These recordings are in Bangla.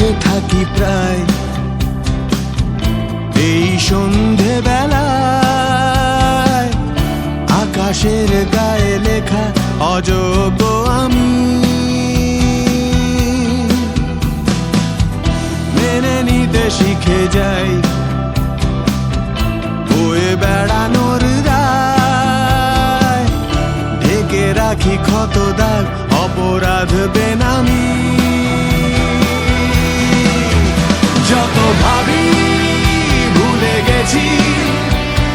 বসে থাকি প্রায়। এই সন্ধে বেলায় আকাশের গায়ে লেখা অযোগ্য আমি। মেনে নিতে শিখে যাই। বয়ে বেড়ানোর দায় ঢেকে রাখি ক্ষত দাগ অপরাধ বেনামি। ভাবি, ভুলে গেছি।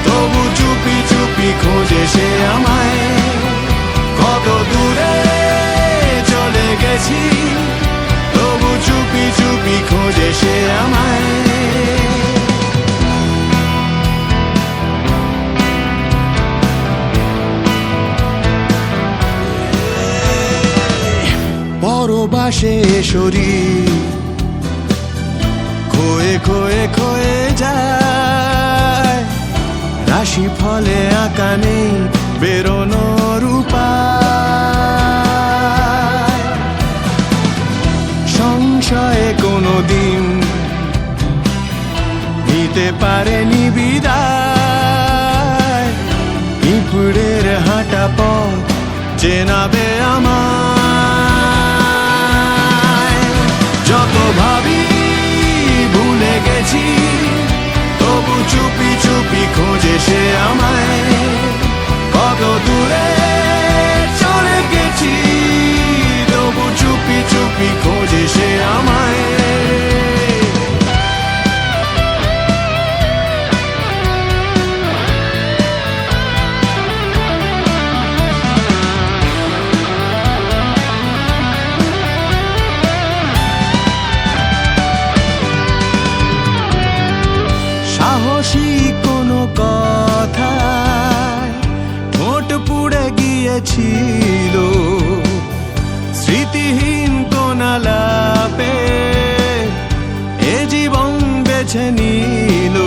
তবু চুপি চুপি খোঁজে সে আমায়। কত দূরে চলে গেছি। তবু চুপি চুপি খোঁজে সে আমায়। পরবাসে শরীর খোয়ে খোয়ে যায়। রাশি ফলে আঁকা নেই, বেরোনোর উপায়। সংশয়ে কোনো দিন নিতে পারেনি বিদায়। পিঁপড়ের হাঁটা পথ চেনাবে গিয়েছিল স্মৃতিহীন কোন লাপে এ জীবন বেছে নিল।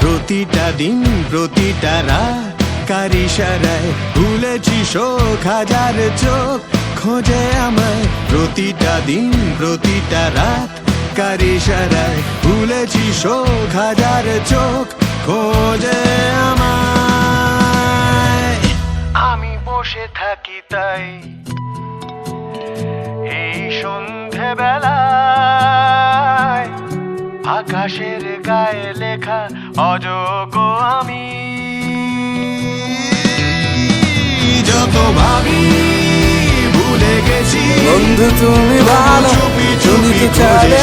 প্রতিটা দিন, প্রতিটা রাত, কারি সারায় ভুলেছি শোক, হাজার চোখ, খোঁজে আমায়। প্রতিটা দিন, প্রতিটা রাত, কারি সারায় ভুলেছি শোক, হাজার চোখ, খোঁজে আমায়। আমি বসে থাকি তাই। এই সন্ধে বেলায় আকাশের গায়ে লেখা অযোগ্য আমি। যত ভাবি ভুলে গেছি বন্ধু তুমি ভালো চুপি চুপি চালে